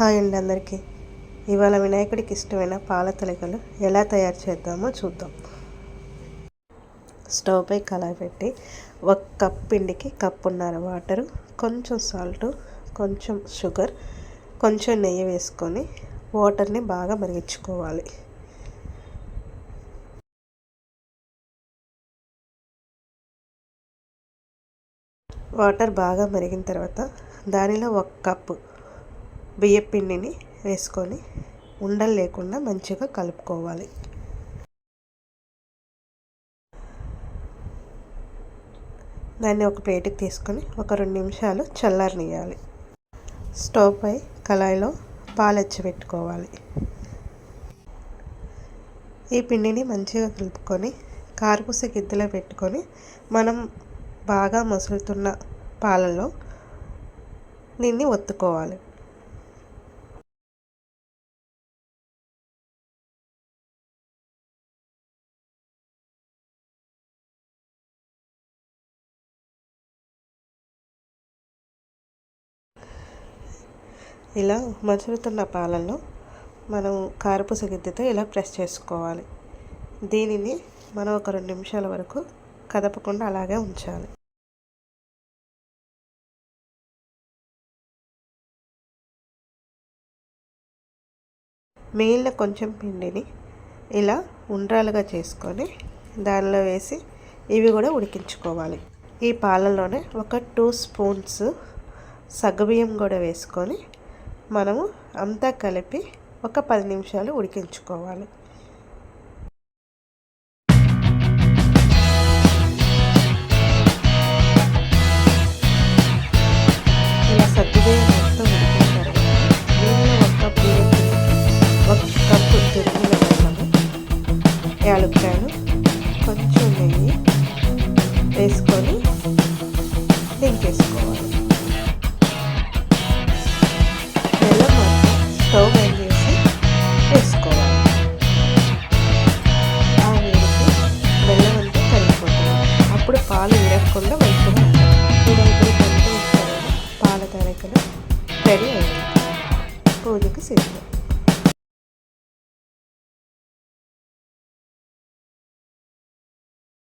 Hi అండి అందరికీ. ఇవాళ వినాయకుడికి ఇష్టమైన పాల తలికలు ఎలా తయారు చేద్దామో చూద్దాం. స్టవ్ పై కళాయి పెట్టి ఒక కప్ పిండికి కప్పున్నర వాటరు కొంచెం సాల్ట్ కొంచెం షుగర్ కొంచెం నెయ్యి వేసుకొని వాటర్ని బాగా మరిగించుకోవాలి. వాటర్ బాగా మరిగిన తర్వాత దానిలో ఒక కప్పు బియ్యం పిండిని వేసుకొని ఉండలు లేకుండా మంచిగా కలుపుకోవాలి. దాన్ని ఒక ప్లేట్కి తీసుకొని ఒక రెండు నిమిషాలు చల్లారనియాలి స్టవ్ పై కళాయిలో పాలెచ్చబెట్టుకోవాలి ఈ పిండిని మంచిగా కలుపుకొని కారపూస గిద్దెలో పెట్టుకొని మనం బాగా మసులుతున్న పాలలో దీన్ని ఒత్తుకోవాలి. ఇలా మసులుతున్న పాలలో మనం కారపూస గిద్దెతో ఇలా ప్రెస్ చేసుకోవాలి. దీనిని మనం ఒక రెండు నిమిషాల వరకు కదపకుండా అలాగే ఉంచాలి. మిగిలిన కొంచెం పిండిని ఇలా ఉండ్రాలుగా చేసుకొని దానిలో వేసి ఇవి కూడా ఉడికించుకోవాలి. ఈ పాలల్లోనే ఒక టూ స్పూన్స్ సగ్గుబియ్యం కూడా వేసుకొని మనము అంతా కలిపి ఒక పది నిమిషాలు ఉడికించుకోవాలి. ఇలా సగ్గుబియ్యం మొత్తం దీనిలో ఒక బియ్యం ఒక కప్పు బెల్లము యాలక్కాయలు కొంచెం నెయ్యి వేసుకొని కొంచెం పాల తరకలు రెడీ అయింది పూజకి సిద్ధం